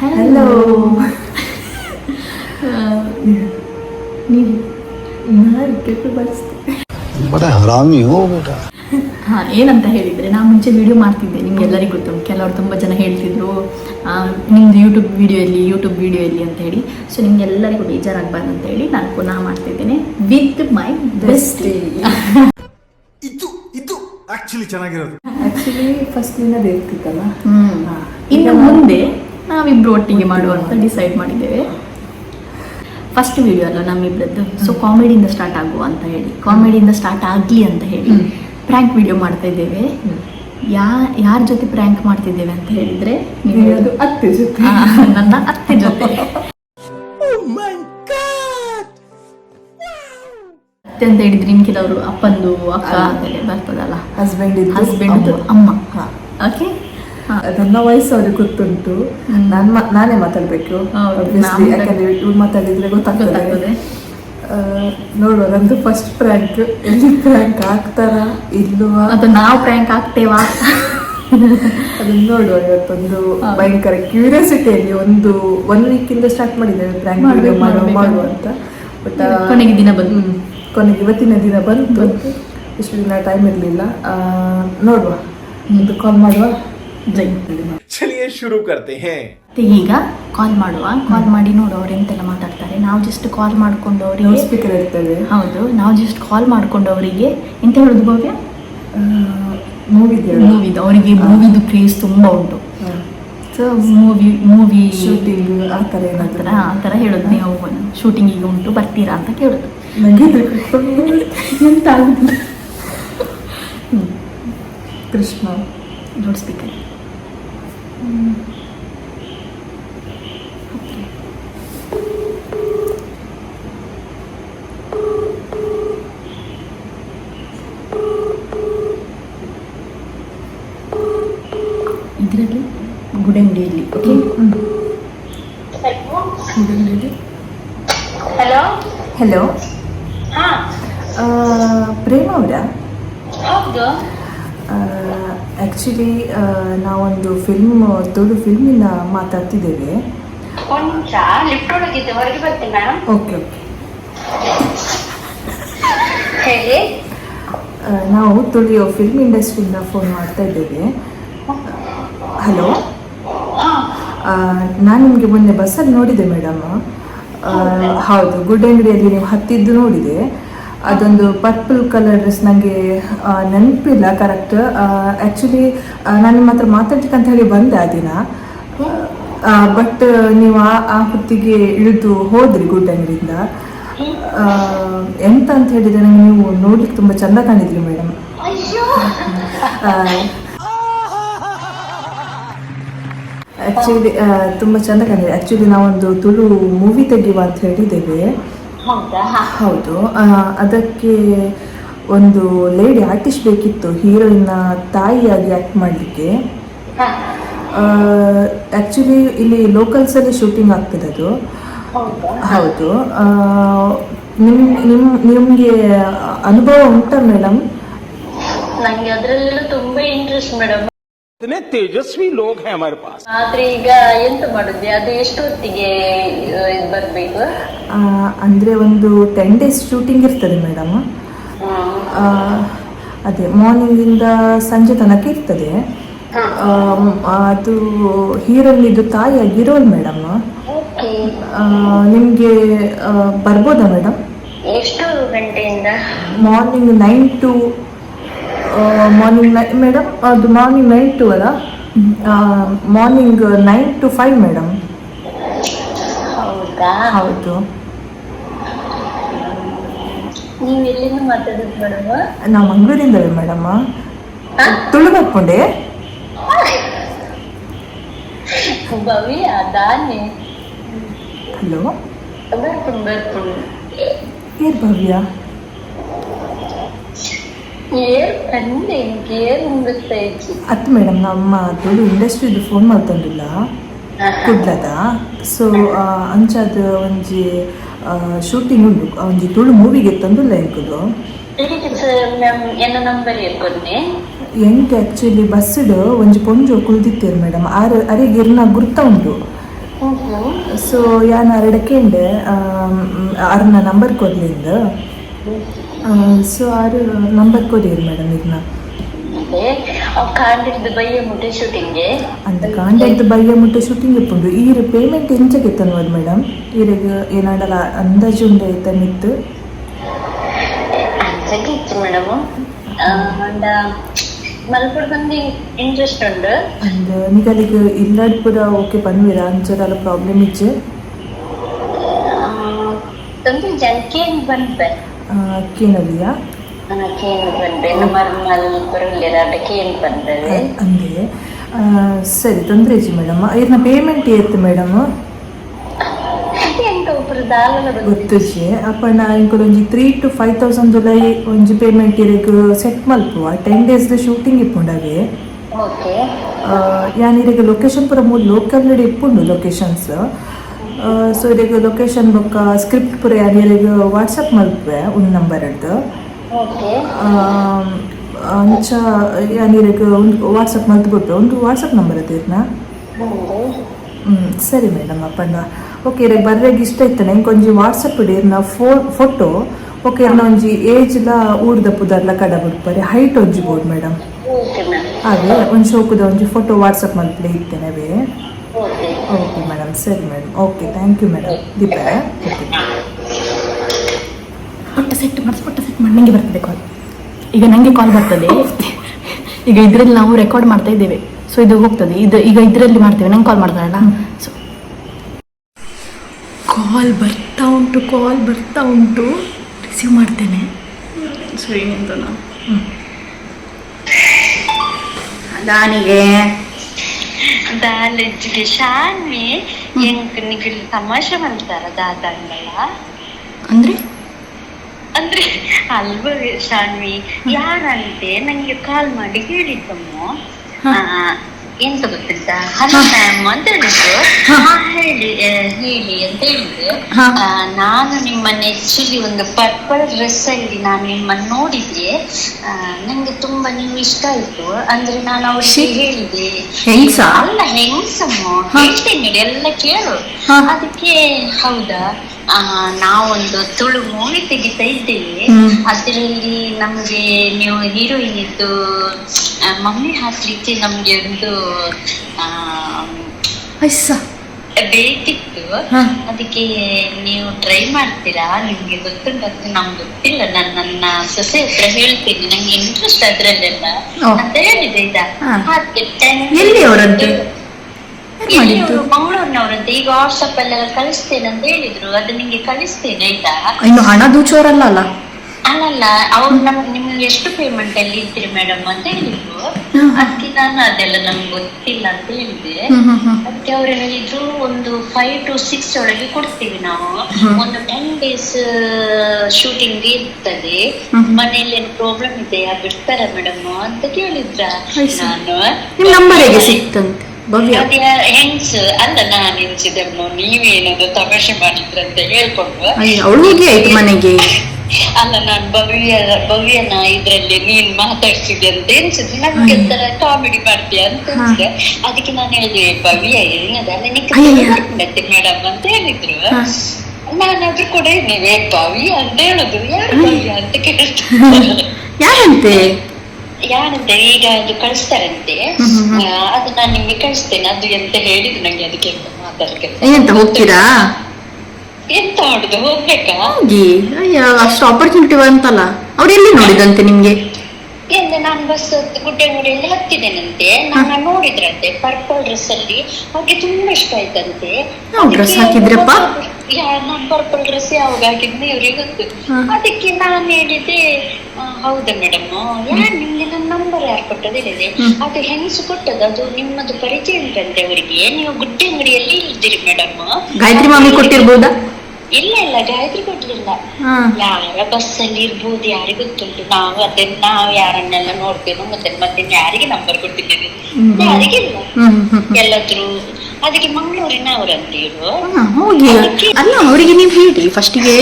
Hello ನೀವು ಹಾಂ ಏನಂತ ಹೇಳಿದ್ರೆ ನಾ ಮುಂಚೆ ವಿಡಿಯೋ ಮಾಡ್ತಿದ್ದೆ ನಿಮ್ಗೆ ಎಲ್ಲರಿಗೂ ಗೊತ್ತು. ಕೆಲವರು ತುಂಬಾ ಜನ ಹೇಳ್ತಿದ್ರು ನಿಮ್ದು ಯೂಟ್ಯೂಬ್ ವಿಡಿಯೋ ಇಲ್ಲಿ ಯೂಟ್ಯೂಬ್ ವಿಡಿಯೋ ಇಲ್ಲಿ ಅಂತ ಹೇಳಿ. ಸೊ ನಿಮ್ಗೆ ಎಲ್ಲರಿಗೂ ಬೇಜಾರಾಗಬಾರ್ದು ಅಂತ ಹೇಳಿ ನಾನು ಪುನಃ ಮಾಡ್ತಿದ್ದೇನೆ ವಿತ್ ಮೈ ಬೆಸ್ಟ್ ಇದು ಇದು ಫಸ್ಟ್ ಚೆನ್ನಾಗಿರೋದು. ಬೇಕಿತ್ತಲ್ಲ ಹ್ಞೂ ಇನ್ನು ಮುಂದೆ ನಾವಿಬ್ರು ಒಟ್ಟಿಗೆ ಮಾಡುವ ಅಂತ ಡಿಸೈಡ್ ಮಾಡಿದ್ದೇವೆ. ಫಸ್ಟ್ ವಿಡಿಯೋ ಅಲ್ಲ ನಮ್ಮಿಬ್ರದ್ದು. ಸೊ ಕಾಮಿಡಿಯಿಂದ ಸ್ಟಾರ್ಟ್ ಆಗುವ ಅಂತ ಹೇಳಿ. ಕಾಮಿಡಿಯಿಂದ ಸ್ಟಾರ್ಟ್ ಆಗಲಿ ಅಂತ ಹೇಳಿ ಪ್ರ್ಯಾಂಕ್ ವಿಡಿಯೋ ಮಾಡ್ತಾ ಇದ್ದೇವೆ. ಯಾ ಯಾರ ಜೊತೆ ಪ್ರ್ಯಾಂಕ್ ಮಾಡ್ತಿದ್ದೇವೆ ಅಂತ ಹೇಳಿದ್ರೆ ನೀವು ಅತ್ತೆ ಜೊತೆ? ನನ್ನ ಅತ್ತೆ ಜೊತೆ. ಅತ್ತೆ ಅಂತ ಹೇಳಿದ್ರೆ ಇನ್ ಕೆಲವರು ಅಪ್ಪಂದು ಅಕ್ಕ ಬರ್ತದಲ್ಲ? Husband husband. ಅಮ್ಮ. ಓಕೆ ಅದನ್ನ ವಯಸ್ಸು ಅವ್ರಿಗೆ ಗೊತ್ತುಂಟು. ನಾನು ನಾನೇ ಮಾತಾಡ್ಬೇಕು ಯಾಕಂದ್ರೆ ಇವ್ರು ಮಾತಾಡಿದ್ರೆ ಗೊತ್ತಾಗ್ತದೆ. ನೋಡುವ ನಂದು ಫಸ್ಟ್ ಪ್ರ್ಯಾಂಕ್ ಎಲ್ಲಿ ಪ್ರ್ಯಾಂಕ್ ಆಗ್ತಾರ ಇಲ್ವಾ? ಅದು ನಾವು ಪ್ರ್ಯಾಂಕ್ ಆಗ್ತೇವಾ? ಅದನ್ನ ನೋಡುವ ಇವತ್ತೊಂದು. ಭಯಂಕರ ಕ್ಯೂರಿಯಾಸಿಟಿಯಲ್ಲಿ ಒಂದು ಒನ್ ವೀಕ್ ಇಂದ ಸ್ಟಾರ್ಟ್ ಮಾಡಿದ್ದೇವೆ ಪ್ರ್ಯಾಂಕ್ ಮಾಡುವ ಮಾಡುವ ಅಂತ. ಬಟ್ ಕೊನೆಗೆ ದಿನ ಬಂದು ಕೊನೆಗೆ ಇವತ್ತಿನ ದಿನ ಬಂತು. ಇಷ್ಟು ದಿನ ಟೈಮ್ ಇರಲಿಲ್ಲ. ನೋಡುವ. ಒಂದು ಕಾಲ್ ಮಾಡುವ. ಜೈ. ಚಲಿಯೇ ಶುರು ಕರ್ತೆ ಹೇ. ಮತ್ತೆ ಈಗ ಕಾಲ್ ಮಾಡುವ. ಕಾಲ್ ಮಾಡಿ ನೋಡು ಅವ್ರು ಎಂತೆಲ್ಲ ಮಾತಾಡ್ತಾರೆ. ನಾವು ಜಸ್ಟ್ ಕಾಲ್ ಮಾಡ್ಕೊಂಡು ಅವರಿಗೆ ಸ್ಪೀಕರ್ ಇರ್ತದೆ. ಹೌದು ನಾವು ಜಸ್ಟ್ ಕಾಲ್ ಮಾಡ್ಕೊಂಡು ಅವರಿಗೆ ಎಂತ ಹೇಳುದು ಭವ್ಯ? ಮೂವಿದು ಮೂವಿದು. ಅವರಿಗೆ ಮೂವಿದು ಕ್ರೇಜ್ ತುಂಬಾ ಉಂಟು. ಸೊ ಮೂವಿ ಮೂವಿ ಶೂಟಿಂಗ್ ಆ ಥರ ಏನಾದ್ರೆ? ಆ ಥರ ಹೇಳೋದು. ನೀವು ಶೂಟಿಂಗ್ ಈಗ ಉಂಟು ಬರ್ತೀರಾ ಅಂತ ಕೇಳೋದು. ನನಗೆ ಎಂತ ಆಗುದಿಲ್ಲ. ಕೃಷ್ಣ. ಲೌಡ್ ಸ್ಪೀಕರ್ ಇದರಲ್ಲಿ ಗುಡಂಡಿಯಲ್ಲಿ ಓಕೆ ಹಲೋ ಹಲೋ ಹಾ ಪ್ರೇಮ ಅವರಾ ಹೌದು ಆ್ಯಕ್ಚುಲಿ ನಾವೊಂದು ಫಿಲ್ಮ್ ತುಳು ಫಿಲ್ಮಿಂದ ಮಾತಾಡ್ತಿದ್ದೇವೆ. ಒಂದ್ ನಿಮಿಷ ಲಿಫ್ಟ್ ಹೊರಗೆ ಬರ್ತೀನಿ ಮೇಡಮ್ ಓಕೆ ಓಕೆ ಹೇಳಿ. ನಾವು ತುಳಿಯೋ ಫಿಲ್ಮ್ ಇಂಡಸ್ಟ್ರಿಯಿಂದ ಫೋನ್ ಮಾಡ್ತಾ ಇದ್ದೇವೆ. ಹಲೋ ನಾನು ನಿಮಗೆ ಮೊನ್ನೆ ಬಸ್ಸಲ್ಲಿ ನೋಡಿದೆ ಮೇಡಮ್ ಹೌದು? ಗುಡ್ ಅಂಗಡಿಯಲ್ಲಿ ನೀವು ಹತ್ತಿದ್ದು ನೋಡಿದೆ. ಅದೊಂದು ಪರ್ಪಲ್ ಕಲರ್ ಡ್ರೆಸ್ ನನಗೆ ನೆನಪಿಲ್ಲ ಕರೆಕ್ಟ್ ಆ್ಯಕ್ಚುಲಿ ನಾನು ನಿಮ್ಮ ಹತ್ರ ಮಾತಾಡ್ಲಿಕ್ಕಂತ ಹೇಳಿ ಬಂದೆ ಆ ದಿನ. ಬಟ್ ನೀವು ಆ ಆ ಹೊತ್ತಿಗೆ ಇಳಿದು ಹೋದ್ರಿ ಗುಡ್ ಅಂಗಡಿಯಿಂದ ಎಂತ ಅಂತ ಹೇಳಿದ್ರೆ ನಂಗೆ ನೀವು ನೋಡ್ಲಿಕ್ಕೆ ತುಂಬ ಚಂದ ಕಾಣಿದ್ರಿ ಮೇಡಮ್ ಆ್ಯಕ್ಚುಲಿ ತುಂಬ ಚಂದ ಕಾಣಿದೆ. ಆ್ಯಕ್ಚುಲಿ ನಾವೊಂದು ತುಳು ಮೂವಿ ತೆಗೆಯುವ ಅಂತ ಹೇಳಿದ್ದೇವೆ. ಹೌದಾ? ಹೌದು. ಅದಕ್ಕೆ ಒಂದು ಲೇಡಿ ಆರ್ಟಿಸ್ಟ್ ಬೇಕಿತ್ತು ಹೀರೋಯಿನ್ನ ತಾಯಿಯಾಗಿ ಆ್ಯಕ್ಟ್ ಮಾಡಲಿಕ್ಕೆ. ಆ್ಯಕ್ಚುಲಿ ಇಲ್ಲಿ ಲೋಕಲ್ಸಲ್ಲಿ ಶೂಟಿಂಗ್ ಆಗ್ತದೆ ಅದು. ಹೌದಾ? ನಿಮ್ ನಿಮ್ ನಿಮಗೆ ಅನುಭವ ಉಂಟಾ ಮೇಡಮ್ ನನಗೆ ಅದರಲ್ಲೂ ತುಂಬಾ ಇಂಟ್ರೆಸ್ಟ್ ಮೇಡಮ್ ಇತನೇ ತೇಜಸ್ವಿ ಲೋಕ ಹೇ ಹಮಾರೆ ಪಾಸ್ ಆದ್ರೆ ಈಗ ಎಂತ ಮಾಡಿದ್ರಿ? ಅದು ಎಷ್ಟೊತ್ತಿಗೆ ಹೊತ್ತಿಗೆ ಬರ್ಬೇಕು? ಆ, ಅಂದ್ರೆ ಒಂದು ಟೆನ್ ಡೇಸ್ ಶೂಟಿಂಗ್ ಇರ್ತದೆ ಮೇಡಮ್ ಅದೇ ಮಾರ್ನಿಂಗಿಂದ ಸಂಜೆ ತನಕ ಇರ್ತದೆ. ಆ, ಅದು ಹೀರೋನಿದು ತಾಯಿಯಾಗಿ ರೋಲ್ ಮೇಡಮ್ ನಿಮ್ಗೆ ನಿಮಗೆ ಬರ್ಬೋದಾ ಮೇಡಮ್ ಎಷ್ಟು ಗಂಟೆಯಿಂದ? Morning nine to morning nine madam ಅದು ಮಾರ್ನಿಂಗ್ ನೈನ್ ಟು ಅಲ್ಲ morning nine to five madam ಹೌದಾ? ಹೌದು. ನೀವ್ ಎಲ್ಲಿಂದ ಮಾತಾಡೋದು ಮೇಡಮ್? ನಾವು ಮಂಗಳೂರಿಂದಲೇ ಮೇಡಮ್ ತುಳು ಬರ್ಕೊಂಡೆ ಭವ್ಯ ದಾನೆ ಹಲೋ? ಬರ್ಕೊಂಡು ಬರ್ಕೊಂಡು ಏರ್ ಭವ್ಯ? ಏರ್ ಅಂದೆ ಮೇಡಮ್ ನಮ್ಮ ತೋಳು ಇಂಡಸ್ಟ್ರಿದು ಫೋನ್ ಮಾಡ್ತಂಡಿಲ್ಲ? ಕುಡ್ಲದ? ಸೊ ಅಂಚಾದ ಒಂಜಿ ಶೂಟಿಂಗ್ ಉಂಟು. ಒಂಜಿ ತುಳು ಮೂವಿಗೆ ತಂದಿಲ್ಲ ಎಂಕುದು ಆಕ್ಚುಲಿ ಎಂಕ್ ಆ್ಯಕ್ಚುಲಿ ಬಸ್ಡ್ ಒಂಜಿ ಪೊಂಜು ಕುಲ್ದಿತ್ತೇರು ಮೇಡಮ್. ಆರು ಅರೆಗೆ ಇರ್ನ ಗುರ್ತ ಉಂಟು. ಸೊ ಯಾನ್ ಅರಡಕ್ಕೆ ಅರ್ನ ನಂಬರ್ ಕೊಡ್ಲಿಂದ ಸೊ ಆರು ನಂಬರ್ ಕೊಡಿರಿ ಮೇಡಮ್ ಇದನ್ನ ಅದೇ ಅವ್ ಕಾಂಡಿದ್ದು ಬಯ್ಯ ಮುಟ್ಟೆ ಶೂಟಿಂಗ್ಗೆ ಅಂತ ಕಾಂಟ್ಯಾಕ್ಟ್ ಬಯ್ಯ ಮುಟ್ಟ ಶೂಟಿಂಗ್ ಇಪ್ಪುಂಡು ಈರು ಪೇಮೆಂಟ್ ಎಂಚಕ್ಕೆ ತನ್ವದ್ ಮೇಡಮ್ ಈರಿಗೆ ಏನಾಡಲ್ಲ ಅಂದಾಜು ಉಂಡೆ ತನ್ನಿತ್ತು ಅಂಚಕ್ಕೆ ಇತ್ತು ಮೇಡಮ್ ಅಂಡ ಮಲ್ಪುರ ಬಂದು ಇಂಟ್ರೆಸ್ಟ್ ಉಂಡು ಅಂಡ್ ನಿಗಲಿಗೆ ಇಲ್ಲಡ್ ಪೂರ ಓಕೆ ಪನ್ವಿರ ಅಂಚರಲ್ಲ ಪ್ರಾಬ್ಲಮ್ ಇಜ್ಜೆ ತಂದು ಜನಕೇನ್ ಬಂದ್ಬೆ ಕೇನಲ್ಲಿಯಾ ಕೇನ್ ಬಂದೆ ನಮ್ಮ ಬಂದ್ರೆ ಅಂದೆ ಸರಿ ತೊಂದರೆ ಇಜ್ಜಿ ಮೇಡಮ್. ಇದನ್ನ ಪೇಮೆಂಟ್ ಏತ್ತು ಮೇಡಮ್? ಎಂತ ಅಪ್ಪ ಗೊತ್ತಿಜ್ಜಿ ಅಪ್ಪಣ್ಣ ಇಂಕೊಲ್ ಒಂಜಿ three to five thousand July ಒಂಜಿ ಪೇಮೆಂಟ್ ಇರಗ್ ಸೆಟ್ ಮಲ್ಪುವ ಟೆನ್ ಡೇಸ್ದ ಶೂಟಿಂಗ್ ಇಪ್ಪುಂಡಾಗೆ ಓಕೆ ಯಾನ್ ಇರಗ ಲೊಕೇಶನ್ ಪೂರ ಮೂರು ಲೋಕಲ್ ಇಪ್ಪುಂಡು ಲೊಕೇಶನ್ಸ್ ಸೊ ಇದಕ್ಕೆ ಲೊಕೇಶನ್ ಬುಕ್ಕ ಸ್ಕ್ರಿಪ್ಟ್ ಪುರಿ ಇರಗ ವಾಟ್ಸಪ್ ಮಲ್ಪೆ ಒಂದು ನಂಬರ್ ಆಮ್, ಅಂಚ ಇರಗ ಒಂದು ವಾಟ್ಸಪ್ ಮಲ್ತ್ಬಿಟ್ಟು ಒಂದು ವಾಟ್ಸಪ್ ನಂಬರ್ ಅದೇರ್ನಾ ಹ್ಞೂ ಸರಿ ಮೇಡಮ್ ಅಪ್ಪಣ್ಣ. ಓಕೆ ಇದಕ್ಕೆ ಬರ್ರೆಗೆ ಇಷ್ಟ ಇತ್ತಾನೆ ನಂಗೆ ಒಂಜಿ ವಾಟ್ಸಪ್ ಇಡಿ ನಾ ಫೋ ಫೋಟೋ ಓಕೆ ಇರ್ನ ಒಂಜಿ ಏಜ್ಲ ಊರ್ದ ಪುದರ್ಲ ಕಡ ಬಿಡ್ಪಾರೆ ಹೈಟ್ ಒಂಜಿ ಬೋರ್ಡ್ ಮೇಡಮ್ ಹಾಗೆ ಒಂದು ಶೋಕದ ಒಂಜಿ ಫೋಟೋ ವಾಟ್ಸಪ್ ಮಲ್ಪಲೆ ಇತ್ತೇನೆ ಓಕೆ ಮೇಡಮ್ ಸರಿ madam okay thank you madam Deepa okay ಪುಟ್ಟ ಸೆಟ್ ಮಾಡಿಸ್ ಪುಟ್ಟ ಸೆಟ್ ಮಾಡಿ. ನನಗೆ ಬರ್ತದೆ ಕಾಲ್ ಈಗ ನನಗೆ ಕಾಲ್ ಬರ್ತದೆ. ಈಗ ಇದರಲ್ಲಿ ನಾವು ರೆಕಾರ್ಡ್ ಮಾಡ್ತಾ ಇದ್ದೇವೆ. ಸೊ ಇದು ಹೋಗ್ತದೆ. ಇದು ಈಗ ಇದರಲ್ಲಿ ಮಾಡ್ತೇವೆ. ನಂಗೆ ಕಾಲ್ ಮಾಡ್ತಾರಲ್ಲ ಸೊ ಕಾಲ್ ಬರ್ತಾ ಉಂಟು ಕಾಲ್ ಬರ್ತಾ ಉಂಟು. ರಿಸೀವ್ ಮಾಡ್ತೇನೆ. ಸರಿ ಅಂತ ನಾನು ದಾನಿಗೆ ದಾಲೆಜ್ಜಿಗೆ ಶಾನ್ವಿ ಎಂಕ್ ನಿಗಿಲ್ ತಮಾಷೆ ಮಾಡ್ತಾರ ದಾದಂಗಳ ಅಂದ್ರೆ? ಅಂದ್ರೆ ಅಲ್ವ ಶಾನ್ವಿ ಯಾರಂತೆ? ನಂಗೆ ಕಾಲ್ ಮಾಡಿ ಹೇಳಿದ್ದಮ್ಮ. ಹ. ಆ, ಎಂತ ಗೊತ್ತಿತ್ತಾ ಹಲೋ ಮ್ಯಾಮ್ ಅಂತ ಹೇಳಿದ್ರು ಹಾ, ಹೇಳಿ ಹೇಳಿ ಅಂತ ಹೇಳಿದ್ರು ನಾನು ನಿಮ್ಮನ್ನ ಆಕ್ಚುಲಿ ಒಂದು ಪರ್ಪಲ್ ಡ್ರೆಸ್ ಅಲ್ಲಿ ನಾನು ನಿಮ್ಮನ್ನ ನೋಡಿದ್ದೆ ನಂಗೆ ತುಂಬಾ ನೀವು ಇಷ್ಟ ಆಯ್ತು. ಅಂದ್ರೆ ನಾನು ಅವ್ರಿಗೆ. ಹೇಳಿದೆ. ಅಲ್ಲ ಹೆಂಗ್ಸಮ್ಮ. ಹೇಳ್ತೇನೆ ಎಲ್ಲ ಕೇಳು. ಅದಕ್ಕೆ ಹೌದಾ? ಆ, ನಾವೊಂದು ತುಳು ಮೂವಿ ತೆಗಿತಾ ಇದ್ದೇವೆ. ಅದರಲ್ಲಿ ನಮ್ಗೆ ನೀವು ಹೀರೋಯಿನ್ ಇದ್ದು ಮಮ್ಮಿ ಹಾಕ್ಲಿಕ್ಕೆ ನಮ್ಗೆ ಒಂದು ಬೇಕಿತ್ತು. ಅದಕ್ಕೆ ನೀವು ಟ್ರೈ ಮಾಡ್ತೀರಾ? ನಿಮ್ಗೆ ಗೊತ್ತುಂಟು ನಮ್ಗೆ ಗೊತ್ತಿಲ್ಲ. ನಾನು ನನ್ನ ಸೊಸೆ ಹತ್ರ ಹೇಳ್ತೀನಿ. ನಂಗೆ ಇಂಟ್ರೆಸ್ಟ್ ಅದ್ರಲ್ಲೆಲ್ಲ. ಅಂತ ಹೇಳಿದೆ ಇದ ಹ. ಹಾಗೆ ten- ಎಲ್ಲಿ ಅವರದ್ದು? ಏನ್ ಎಲ್ಲಿ ಮಾಡಿದ್ದು? ಅವ್ರು? ಮಂಗಳೂರಿನವರಂತೆ ಈಗ ವಾಟ್ಸಪ್ ಅಲ್ಲೆಲ್ಲ ಕಳಿಸ್ತೇನೆ ಅಂತ ಹೇಳಿದ್ರು. ಅದು ನಿಂಗೆ ಕಳಿಸ್ತೇನೆ ಆಯ್ತಾ? ಇನ್ನು ಹಣ ದೂಚೋರಲ್ಲ ಅಲ್ಲ? ಅಲ್ಲಲ್ಲ ಅವ್ರು ನಮ್ ನಿಮ್ಗೆ ಎಷ್ಟು ಪೇಮೆಂಟ್ ಅಲ್ಲಿ ಇದ್ದೀರಿ ಮೇಡಮ್ ಅಂತ ಹೇಳಿದ್ರು. ಅದಕ್ಕೆ ನಾನು ಅದೆಲ್ಲ ನಮ್ಗೆ ಗೊತ್ತಿಲ್ಲ ಅಂತ ಹೇಳಿದೆ ಮತ್ತೆ ಅವ್ರು ಹೇಳಿದ್ರು ಒಂದು ಫೈವ್ ಟು ಸಿಕ್ಸ್ ಒಳಗೆ ಕೊಡ್ತೀವಿ ನಾವು. ಒಂದು ಟೆನ್ ಡೇಸ್ ಶೂಟಿಂಗ್ ಇರ್ತದೆ. ಮನೇಲಿ ಏನು ಪ್ರಾಬ್ಲಮ್ ಇದೆಯಾ? ಬಿಡ್ತಾರ ಮೇಡಮ್ ಅಂತ ಕೇಳಿದ್ರ. ನಾನು. ನಂಬರ್ ಸಿಕ್ತಂತೆ? ಭವ್ಯ. ಹೆಂಗ್ಸ್ ಅಲ್ಲ ನಾನು ಎನ್ಸಿದಮ್ಮ ನೀವೇನದು ತಮಾಷೆ ಮಾಡಿದ್ರಂತ ಹೇಳ್ಕೊಂಡು. ಅವಳು ಹೇಗೆ ಆಯ್ತು ಮನೆಗೆ. ಅಲ್ಲ ನಾನ್ ಭವ್ಯ ಭವ್ಯನ ಇದ್ರಲ್ಲಿ ನೀನ್ ಮಾತಾಡ್ಸಿದ್ದೆ ಅಂತ ಎನ್ಸಿದ್ರು ನಮ್ಗೆ ಒಂಥರ ಕಾಮಿಡಿ ಮಾಡ್ತೀಯ ಅಂತ ಅನ್ಸಿದೆ ಅದಕ್ಕೆ ನಾನು ಹೇಳಿದೆ ಭವ್ಯ ಏನದಲ್ಲ ನಿಕ್ಕೆ ಮೇಡಮ್ ಅಂತ ಹೇಳಿದ್ರು. ನಾನಾದ್ರು ನಾನಾದ್ರೂ ಕೂಡ ನೀವೇ ಭವ್ಯ ಅಂತ ಹೇಳುದು. ಯಾರು ಭವ್ಯ ಅಂತ ಕೇಳ್ತಾರೆ? ಯಾರಂತೆ? ಯಾರಂತೆ ಈಗ ಅದು ಕಳಿಸ್ತಾರಂತೆ. ಅದು ನಾನು ನಿಮ್ಗೆ ಕಳಿಸ್ತೇನೆ ಅದು ಎಂತ ಹೇಳಿದ್ರು ನಂಗೆ ಅದಕ್ಕೆ ಮಾತಾಡ್ಕೆ ಏನಂತ ಹೋಗ್ತೀರಾ? ಎಂತ ಮಾಡುದು ಹೋಗ್ಬೇಕಾ? ಅಯ್ಯ ಅಷ್ಟು ಆಪರ್ಚುನಿಟಿ ಬಂತಲ್ಲ. ಅವ್ರು ಎಲ್ಲಿ ನೋಡಿದಂತೆ ನಿಮ್ಗೆ? ಎಂದು ನಾನು ಬಸ್ ಗುಡ್ಡೆಂಗುಡಿಯಲ್ಲಿ ಹತ್ತಿದ್ದೇನಂತೆ ನಾನು ನೋಡಿದ್ರಂತೆ ಪರ್ಪಲ್ ಡ್ರೆಸ್ ಅಲ್ಲಿ. ಅವ್ರಿಗೆ ತುಂಬಾ ಇಷ್ಟ ಆಯ್ತಂತೆ. ಹಾಕಿದ್ರಪ್ಪ? ನಾನು ಪರ್ಪಲ್ ಡ್ರೆಸ್ ಯಾವಾಗ ಹಾಕಿದ್ನ ಇವ್ರಿಗೆ ಗೊತ್ತು. ಅದಕ್ಕೆ ನಾನು ಹೇಳಿದೆ ಹೌದಾ ಮೇಡಮ್ ಯಾರು ನಿಮ್ಗೆ ನನ್ನ ನಂಬರ್ ಯಾರು ಕೊಟ್ಟದ ಹೇಳಿದೆ. ಅದು ಹೆಂಗಸು ಕೊಟ್ಟದ ಅದು ನಿಮ್ಮದು ಪರಿಚಯ ಉಂಟಂತೆ ಅವರಿಗೆ. ನೀವು ಗುಡ್ಡೆಂಗಡಿಯಲ್ಲಿ ಇದ್ದೀರಿ ಮೇಡಮ್ ಗಾಯತ್ರಿ ಮಾಮಿ ಕೊಟ್ಟಿರ್ಬೋದಾ? ಇಲ್ಲ ಇಲ್ಲ ಗಾಯತ್ರಿ ಕೊಡ್ಲಿಲ್ಲ. ಯಾರ ಬಸ್ ಅಲ್ಲಿ ಇರ್ಬೋದು ಯಾರಿಗೆ ಗೊತ್ತುಂಟು. ನಾವು ಅದನ್ನ ನಾವು ಯಾರನ್ನೆಲ್ಲ ನೋಡ್ತೇವೆ ಮತ್ತೆ ಮತ್ತೆ ಯಾರಿಗೆ ನಂಬರ್ ಕೊಟ್ಟಿದ್ದೇವೆ. ಯಾರಿಗಿಲ್ಲ ಎಲ್ಲದ್ರು ಅದಕ್ಕೆ ಮಂಗಳೂರಿನ ಇವರು. ಹಾ, ಅಲ್ಲ ಅವರಿಗೆ ನೀವು ಹೇಳಿ. ಫಸ್ಟಿಗೆ